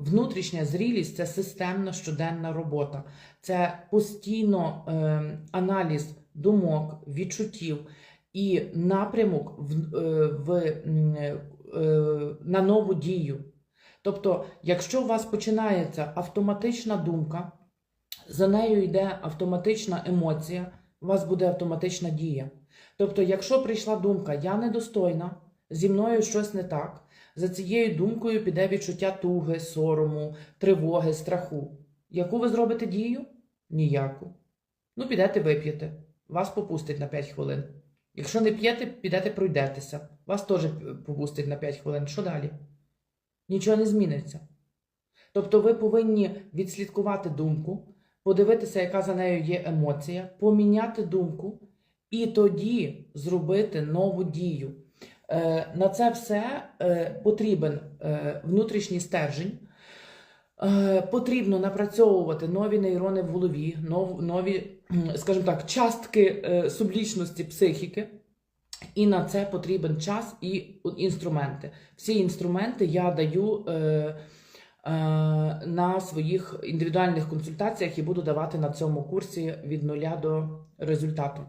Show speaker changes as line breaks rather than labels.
Внутрішня зрілість це системна щоденна робота, це постійно е, аналіз думок, відчуттів і напрямок в, е, в, м, е, на нову дію. Тобто, якщо у вас починається автоматична думка, за нею йде автоматична емоція, у вас буде автоматична дія. Тобто, якщо прийшла думка Я недостойна, зі мною щось не так, за цією думкою піде відчуття туги, сорому, тривоги, страху. Яку ви зробите дію? Ніяку. Ну, підете вип'єте, вас попустить на 5 хвилин. Якщо не п'єте, підете пройдетеся, вас теж попустить на 5 хвилин. Що далі? Нічого не зміниться. Тобто ви повинні відслідкувати думку, подивитися, яка за нею є емоція, поміняти думку і тоді зробити нову дію. Е, На це все е, потрібен е, внутрішній стержень. Потрібно напрацьовувати нові нейрони в голові, нові, скажімо так, частки сублічності психіки. І на це потрібен час і інструменти. Всі інструменти я даю на своїх індивідуальних консультаціях і буду давати на цьому курсі від нуля до результату.